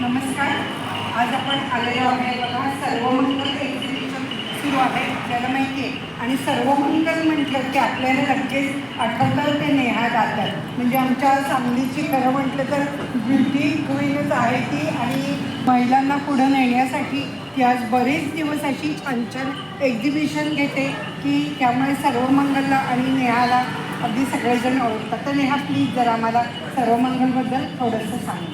नमस्कार. आज आपण आलेलो आहे. बघा सर्वमंगल एक्झिबिशन सुरू आहे. आपल्याला माहिती आहे. आणि सर्वमंगल म्हटलं की आपल्याला लगेच आठवतं ते नेहा जातात म्हणजे आमच्या सांगलीची खरं म्हटलं तर ब्युटी क्वीनच आहे ती आणि महिलांना पुढं नेण्यासाठी ती आज बरेच दिवस अशी छान छान एक्झिबिशन घेते की त्यामुळे सर्वमंगलला आणि नेहाला अगदी सगळेजण ओळखतात. तर नेहा प्लीज जरा आम्हाला सर्वमंगलबद्दल थोडंसं सांग.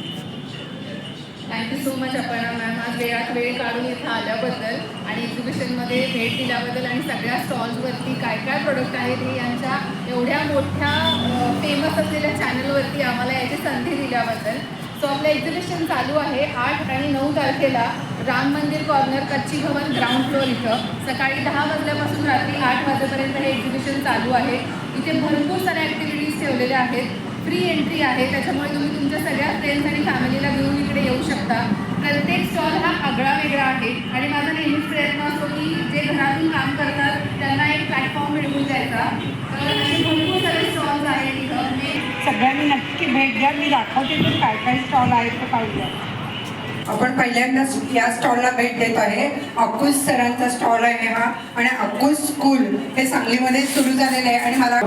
Thank you so much Aparna ma'am आज वेळात वेळ काढून इथं आल्याबद्दल आणि एक्झिबिशनमध्ये भेट दिल्याबद्दल आणि सगळ्या स्टॉल्सवरती काय काय प्रोडक्ट आहेत हे यांच्या एवढ्या मोठ्या फेमस असलेल्या चॅनलवरती आम्हाला याची संधी दिल्याबद्दल. सो आपलं एक्झिबिशन चालू आहे आठ आणि नऊ तारखेला राम मंदिर कॉर्नर कच्ची भवन ग्राउंड फ्लोअर इथं. सकाळी दहा वाजल्यापासून रात्री आठ वाजेपर्यंत हे एक्झिबिशन चालू आहे. इथे भरपूर साऱ्या ॲक्टिव्हिटीज ठेवलेल्या आहेत. फ्री एंट्री आहे त्याच्यामुळे तुम्ही तुमच्या सगळ्या फ्रेंड्स आणि फॅमिलीला घेऊन इकडे येऊ शकता. प्रत्येक स्टॉल हा आगळा वेगळा आहे. आणि माझा नेहमीच प्रयत्न असतो की जे घरातून काम करतात त्यांना एक प्लॅटफॉर्म मिळवून द्यायचा. तर असे भरपूर सारे स्टॉल्स आहेत इथं. म्हणजे सगळ्यांनी नक्की भेट द्या. मी दाखवते तर काय काय स्टॉल आहेत ते पाहिजे आपण पहिल्यांदाच या स्टॉलला भेट देत आहे. अक्कूस सरांचा स्टॉल आहे हा. आणि अक्कूस स्कूल हे सांगलीमध्ये सुरू झालेलं आहे. आणि मला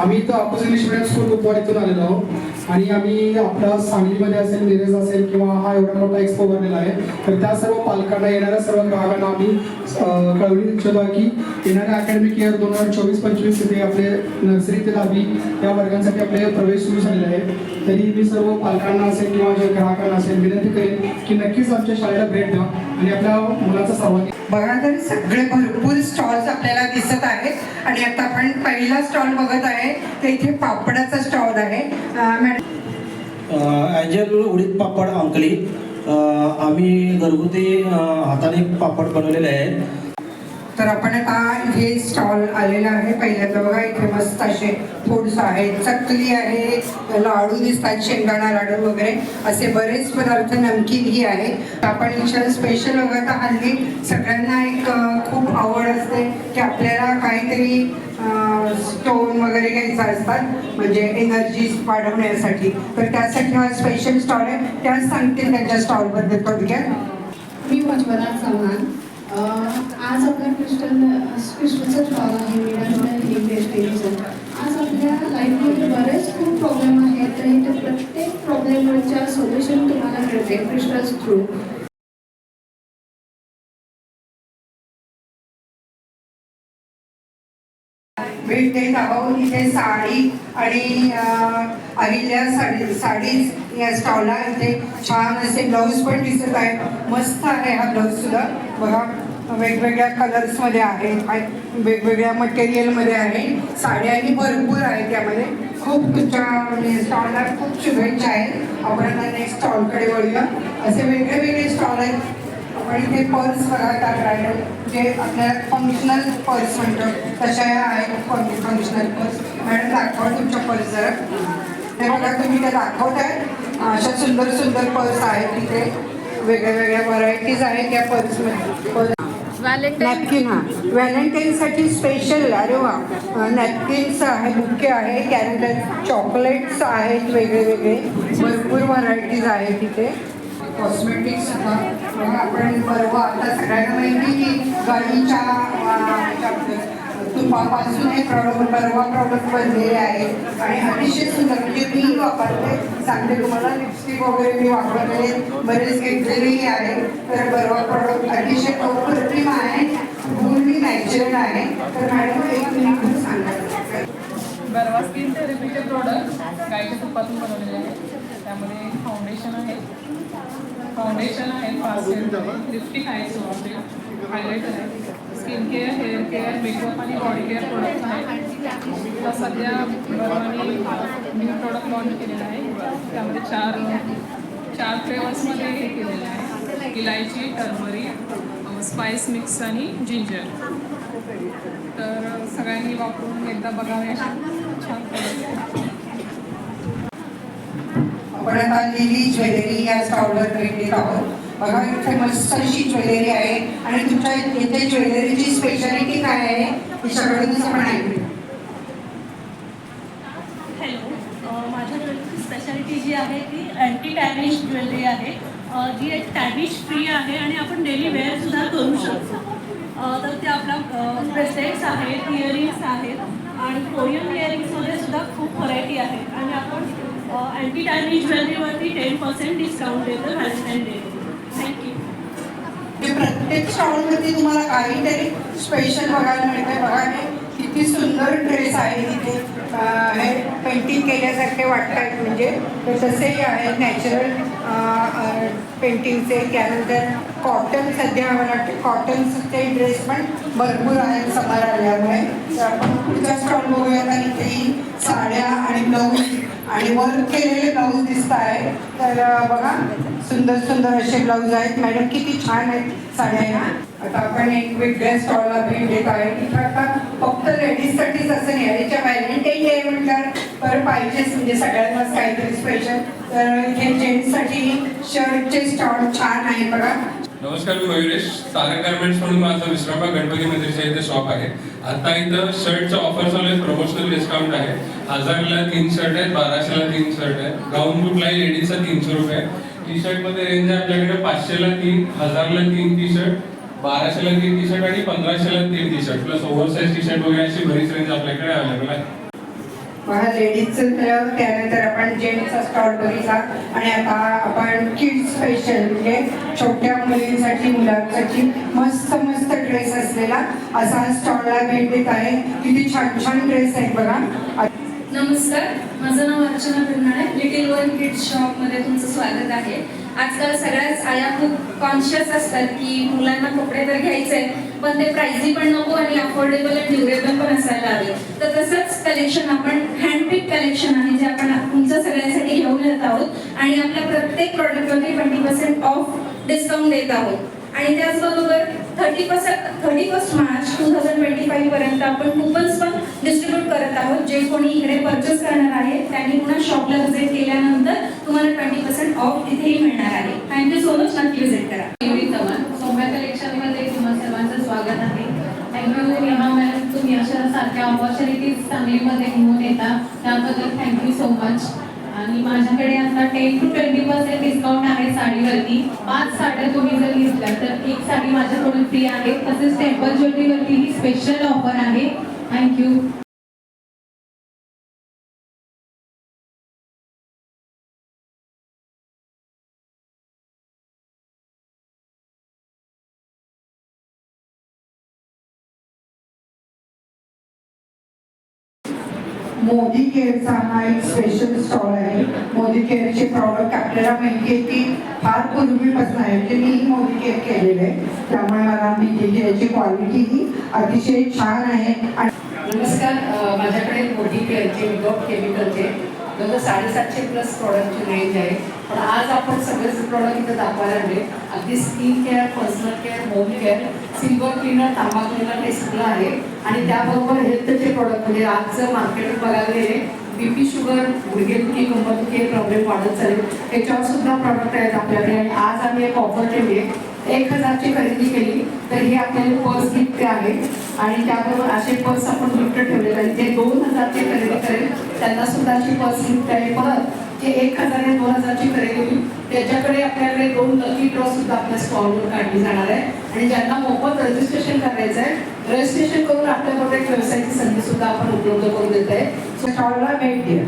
आम्ही इथं अपोज इंग्लिश मिडियम स्कूल कुपवाडीतून आलेलो आहोत. आणि आम्ही आपला सांगलीमध्ये असेल मिरज असेल किंवा हा एवढा मोठा एक्सपो भरलेला आहे. तर त्या सर्व पालकांना येणाऱ्या सर्व ग्राहकांना आम्ही कळवू इच्छितो आहे की येणाऱ्या अकॅडमिक इयर दोन हजार चोवीस पंचवीस इथे आपले नर्सरी ते दहावी या वर्गांसाठी आपले प्रवेश सुरू झालेले आहे. तरी मी सर्व पालकांना असेल किंवा जे ग्राहकांना असेल विनंती करेन की नक्कीच आमच्या शाळेला भेट द्या. आणि आपल्या मुलाचा सहभागी बघा तर सगळे भरपूर स्टॉल्स आपल्याला दिसत आहेत. आणि आता आपण पहिला स्टॉल बघत आहे. तर इथे पापडाचा स्टॉल आहे. ॲजल उडीद पापड अंकली. अ, आम्ही घरगुती हाताने पापड बनवलेले आहेत. तर आपण आता हे स्टॉल आलेला आहे. पहिल्यांदा बघा इथे मस्त असे फूड्स आहेत. चकली आहे लाडू दिसतात शेंगदाणा लाडू वगैरे. असे बरेच पदार्थ नमकीनही आहेत. आपण स्पेशल बघा तर हल्ली सगळ्यांना एक खूप आवड असते की आपल्याला काहीतरी स्टोन वगैरे घ्यायचा असतात म्हणजे एनर्जी वाढवण्यासाठी. तर त्यासाठी हा स्पेशल स्टॉल आहे. त्याच सांगतील त्यांच्या स्टॉलबद्दल थोडक्यात. मी उज्ज्वला चव्हाण. आज आपला क्रिस्टन क्रिस्टलचा स्टॉल आहे आज आपल्या लाईफमध्ये बरेच खूप प्रॉब्लेम आहेत तर इथे प्रत्येक प्रॉब्लेमवरच्या सोल्युशन तुम्हाला मिळते क्रिस्टल्स थ्रू भेटते देत इथे साडी आणि अहिल्या साडी साडीज या स्टॉलला इथे छान असे ब्लाऊज पण दिसत आहे मस्त आहे हा ब्लाऊज सुद्धा. बघा. वेगवेगळ्या कलर्समध्ये आहे वेगवेगळ्या मटेरियलमध्ये आहे. साड्याही भरपूर आहेत त्यामध्ये. खूप तुमच्या म्हणजे स्टॉलला खूप शुभेच्छा आहेत. आपण आता नेक्स्ट स्टॉलकडे वळूया. असे वेगळे वेगळे स्टॉल आहेत. आपण इथे पर्स बघा राहिलो जे आपल्याला फंक्शनल पर्स म्हणतो तशा या आहेत फंक्शनल पर्स मॅडम दाखवा तुमच्या पर्स जरा. हे बघा तुम्ही त्या दाखवताय. अशा सुंदर सुंदर पर्स आहेत तिथे वेगळ्या वेगळ्या व्हरायटीज आहेत त्या पर्समध्ये पर्स नॅपकिन हा. व्हॅलेंटाईनसाठी स्पेशल अरे वा. नॅपकिन्स आहे बुके आहे त्यानंतर चॉकलेट्स आहेत वेगळे वेगळे भरपूर व्हरायटीज आहेत तिथे. कॉस्मेटिक्स सुद्धा आपण परवा आता सगळ्यांना माहिती की गाडीच्या तुम्हाला पासून हे प्रॉडक्ट परवा प्रॉडक्ट बनलेले आहेत. आणि अतिशय सुंदर म्हणजे मी वापरते. सांगते तुम्हाला लिपस्टिक वगैरे मी वापरलेले बरेच घेतलेलेही आहे. तर परवा प्रॉडक्ट अतिशय अप्रतिम आहे. पूर्णी नॅचरल आहे. तर मॅडम एक मिनिट सांगा. बरवा स्किन थेरपीचे प्रोडक्ट गाईच्या तुपातून बनवलेले आहेत. त्यामध्ये फाउंडेशन आहे. फाउंडेशन आहे फास्ट लिपस्टिक आहे सोफे हायलाइटर आहे. Skin care hair care makeup आणि बॉडी केअर प्रोडक्ट आहेत. तर सध्या मी न्यू प्रोडक्ट लॉन्च केलेला आहे. त्यामध्ये चार चार फ्लेवर्समध्ये हे केलेलं आहे. इलायची टर्मरिक स्पाइस मिक्स आणि जिंजर तर सगळ्यांनी वापरून एकदा बघावे छान आपण आता लिली ज्वेलरी या स्टॉलवर भेट देत आहोत. बघा इथे मस्त अशी ज्वेलरी आहे. आणि तुमच्या इथे ज्वेलरीची स्पेशालिटी काय आहे तिच्याकडूनच आपण ऐकू हॅलो अ, माझ्या ज्वेलरीची स्पेशालिटी जी आहे ती अँटी टॅनिश ज्वेलरी आहे. जी एक टॅनिश फ्री आहे आणि आपण डेली वेअरसुद्धा करू शकतो. तर ते आपला ब्रेसलेट्स आहेत इयरिंग्स आहेत आणि कोरियन इयरिंग्समध्ये सुद्धा खूप व्हरायटी आहे. आणि आपण अँटी टॅनिश ज्वेलरीवरती टेन पर्सेंट डिस्काउंट देतो व्हॅलेंटाईन डे म्हणजे प्रत्येक स्टॉलवरती तुम्हाला काहीतरी स्पेशल बघायला मिळतंय. बघा हे किती सुंदर ड्रेस आहे तिथे हे पेंटिंग केल्यासारखे वाटत आहेत म्हणजे तर तसेही आहे नॅचरल पेंटिंगचे त्यानंतर कॉटन सध्या मला वाटते कॉटनचे ड्रेस पण भरपूर आहेत समोर आल्यामुळे तर आपण पुढच्या स्टॉल बघूयात आणि इथेही साड्या आणि ब्लाऊज आणि वर केलेले ब्लाऊज दिसत आहे तर बघा सुंदर सुंदर असे ब्लाऊज आहेत. मॅडम किती छान आहेत साड्या आता आपण एक वेगळ्या स्टॉलला भेट देत आहे. तिथं आता फक्त लेडीजसाठीच असं नाही. आहे याच्या व्हॅलेंटाईन डे म्हटल्यावर तर पाहिजेच. म्हणजे सगळ्यांनाच काहीतरी स्पेशल तर इथे जेंट्ससाठी शर्टचे स्टॉल छान आहे बघा. नमस्कार मी मयुरेश. सागर गार्मेंट्स म्हणून माझं विश्रामा गणपती मंदिरच्या इथे शॉप आहे. आता इथं शर्टचं ऑफर चालू आहे. प्रमोशनल डिस्काउंट आहे. हजारला तीन शर्ट आहेत बाराशेला तीन शर्ट आहे गाऊन कुठलाही लेडीजचा तीनशे रुपये टी शर्टमध्ये रेंज आहे आपल्याकडे पाचशेला तीन हजारला तीन टी शर्ट बाराशेला तीन टी शर्ट आणि पंधराशेला तीन T shirt plus oversize T shirt वगैरे अशी बरीच रेंज आपल्याकडे अवेलेबल आहे. बघा लेडीजचं तर त्यानंतर आपण जेंट्सचा स्टॉल बघितला. आणि आता आपण किड्स स्पेशल म्हणजे छोट्या मुलींसाठी मुलांसाठी मस्त मस्त ड्रेस असलेला असा स्टॉलला भेट देत आहे. किती छान छान ड्रेस आहेत बघा. नमस्कार माझं नाव अर्चना आहे. लिटिल वन किड्स शॉपमध्ये तुमचं स्वागत आहे. आजकाल सगळ्याच आया खूप कॉन्शियस असतात की मुलांना कपडे तर घ्यायचे आहेत, पण ते प्राइझी पण नको आणि अफोर्डेबल आणि ड्युरेबल पण असायला हवे. तर तसंच कलेक्शन आपण हँडपिक कलेक्शन आहे जे आपण तुमच्या सगळ्यांसाठी घेऊन येत आहोत आणि आपल्या प्रत्येक प्रॉडक्टवरती ट्वेंटी पर्सेंट ऑफ डिस्काउंट देत आहोत. आणि त्याचबरोबर thirty percent thirty first March two thousand twenty five पर्यंत आपण कुपन्स पण डिस्ट्रीब्यूट करत आहोत. जे कोणी इकडे परचेस करणार आहे त्यांनी पुन्हा शॉपला व्हिजिट केल्यानंतर तुम्हाला ट्वेंटी पर्सेंट ऑफ तिथेही मिळणार आहे. थँक्यू सो मच नक्की व्हिजिट करा. मयुरी चव्हाण सौम्या कलेक्शनमध्ये तुम्हा सर्वांचं स्वागत आहे. थँक्यू नेहा मॅडम तुम्ही अशा सारख्या ऑपॉर्च्युनिटीज सांगलीमध्ये घेऊन येता त्याबद्दल थँक्यू सो मच आणि माझ्याकडे आता ten to twenty percent discount आहे साडीवरती. पाच साड्या तुम्ही जर घेतल्या तर एक साडी माझ्याकडून फ्री आहे. तसेच टेम्पल ज्वेलरीवरती ही स्पेशल ऑफर आहे. थँक्यू मोदी केअरचा हा एक स्पेशल स्टॉल आहे. मोदी केअरचे प्रॉडक्ट आपल्याला माहिती आहे की फार पूर्वीपासून आहे म्हणजे मीही मोदी केअर केलेलं आहे. त्यामुळे मला माहिती आहे की याची क्वालिटी ही अतिशय छान आहे. आणि नमस्कार माझ्याकडे मोदी केअरचे विदाउट केमिकलचे जवळ साडेसातशे प्लस प्रॉडक्टची रेंज आहे. पण आज आपण सगळेच प्रॉडक्ट इथं दाखवायला लागले अगदी skin care personal care home care silver cleaner तांबा क्लिनर हे सगळं आहे. आणि त्याबरोबर हेल्थचे प्रॉडक्ट म्हणजे आजचं मार्केट बघायला गेले बीपी शुगर गुडघेदुखी कंबरदुखी हे प्रॉब्लेम वाढत चालेल. त्याच्यावर सुद्धा प्रॉडक्ट आहेत आपल्याकडे. आणि आज आम्ही एक ऑफर ठेवली आहे. एक हजारची खरेदी केली. तर हे आपल्याला पर्स गिफ्ट आहे. आणि त्याबरोबर असे पर्स आपण गिफ्ट ठेवलेले आहेत. जे दोन हजारची खरेदी करेल. त्यांना सुद्धा अशी पर्स गिफ्ट आहे. परत हे एक हजार आणि दोन हजारची खरेदी होईल. त्याच्याकडे आपल्याकडे दोन लकी ड्रॉ सुद्धा आपल्या स्टॉलवर काढली जाणार आहे. आणि ज्यांना मोफत रजिस्ट्रेशन करायचं आहे रजिस्ट्रेशन करून आपल्याबरोबर एक व्यवसायाची संधी सुद्धा आपण उपलब्ध करून देत आहे. स्टॉलला भेट द्या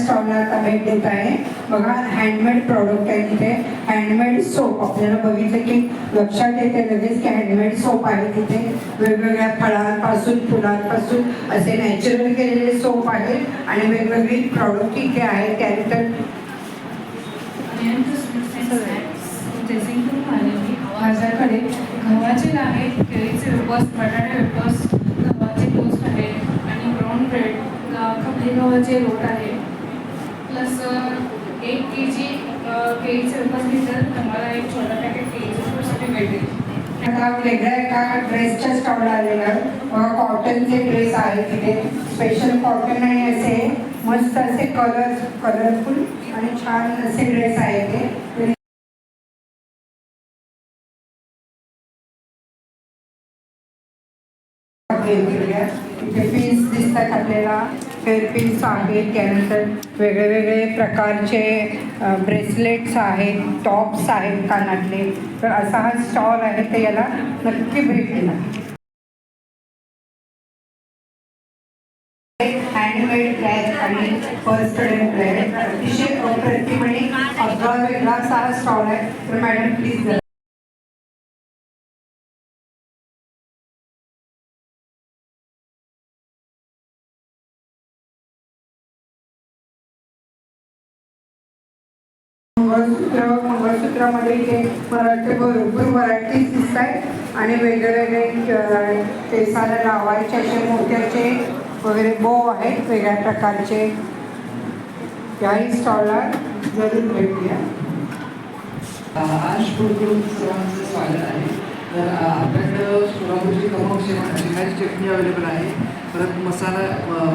स्टॉलला आता भेट देत आहे. बघा हँडमेड प्रॉडक्ट आहे तिथे. हँडमेड सोप आपल्याला बघितलं की लक्षात येते लगेच की हँडमेड सोप आहे तिथे. वेगवेगळ्या फळांपासून फुलांपासून असे नॅचरल केलेले सोप आहेत आणि वेगवेगळी प्रॉडक्ट इथे आहेत त्यानंतर माझ्याकडे गव्हाचे आहेत केळीचे उपवास बटाटे गव्हाचे लोट आहे. प्लस एक के जी केळीचे वेपर्स घेतलं तर तुम्हाला एक छोटा पॅकेट केळीचे वेपर्ससाठी भेटेल आता वेगळ्या एका ड्रेसच्या स्टॉल आलेला कॉटनचे ड्रेस आहे तिथे. स्पेशल कॉटन आणि असे. मस्त असे कलर कलरफुल आणि छान असे ड्रेस आहे ते. तिथे पीस दिसतात आपल्याला. हेअरपिन्स आहेत त्यानंतर वेगळे वेगळे प्रकारचे ब्रेसलेट्स आहेत टॉप्स आहेत कानातले. तर असा हा स्टॉल आहे तर याला नक्की भेट द्या. हँडमेड आणि फर्स्ट अतिशय अप्रतिम आणि अगदी वेगळा असा हा स्टॉल आहे. तर मॅडम प्लीज मंगळसूत्र मंगळसूत्रामध्ये इथे मराठी भरपूर व्हरायटीज दिसत आहेत आणि वेगळे वेगळे केसाला लावायचे असे मोत्याचे वगैरे बो आहेत वेगळ्या प्रकारचे. याही स्टॉलला जरूर भेटूया. आज फूडकडून सर्वांचं स्वागत आहे. तर आपल्याकडं सोलापूरची खमंग शेंगा चटणी अवेलेबल आहे. परत मसाला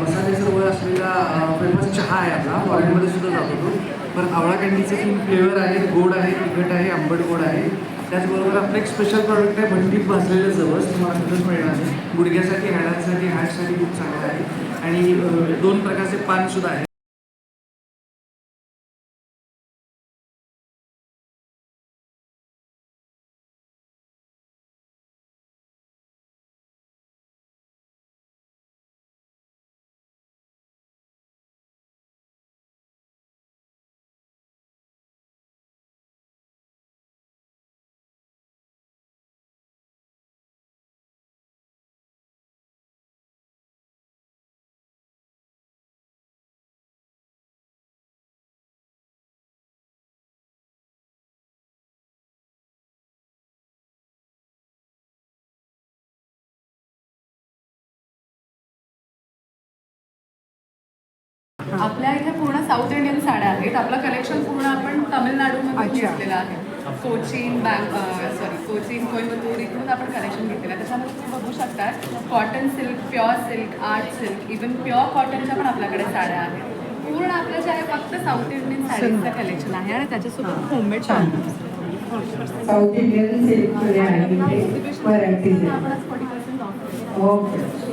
मसाले सर्व असलेला फेमस चहा आहे आपला. फॉरेनमध्ये सुद्धा जातो पण आवळा कँडीचे तीन फ्लेवर आहेत गोड आहे तिखट आहे आंबट गोड आहे. त्याचबरोबर आपलं एक स्पेशल प्रॉडक्ट आहे भंडीत भाजलेलं जवस. तुम्हाला तिथंच मिळणार नाही गुडघ्यासाठी हाडांसाठी हार्टसाठी खूप चांगलं आहे. आणि दोन प्रकारचे पानसुद्धा आहे आपल्या इथे पूर्ण साऊथ इंडियन साड्या आहेत. आपलं कलेक्शन पूर्ण आपण तामिळनाडूमध्ये. घेतलेलं आहे. कोचीन बँक सॉरी कोचीन कोइंबतूर इकडून आपण कलेक्शन घेतलेलं आहे. त्याच्यामध्ये तुम्ही बघू शकता cotton silk pure silk art silk even pure कॉटनच्या पण आपल्याकडे साड्या आहेत. पूर्ण आपलं जे आहे फक्त साऊथ इंडियन साडीजचं कलेक्शन आहे आणि त्याच्यासोबत होममेड छान. साऊथ इंडियन सिल्कमध्ये आहे. ओके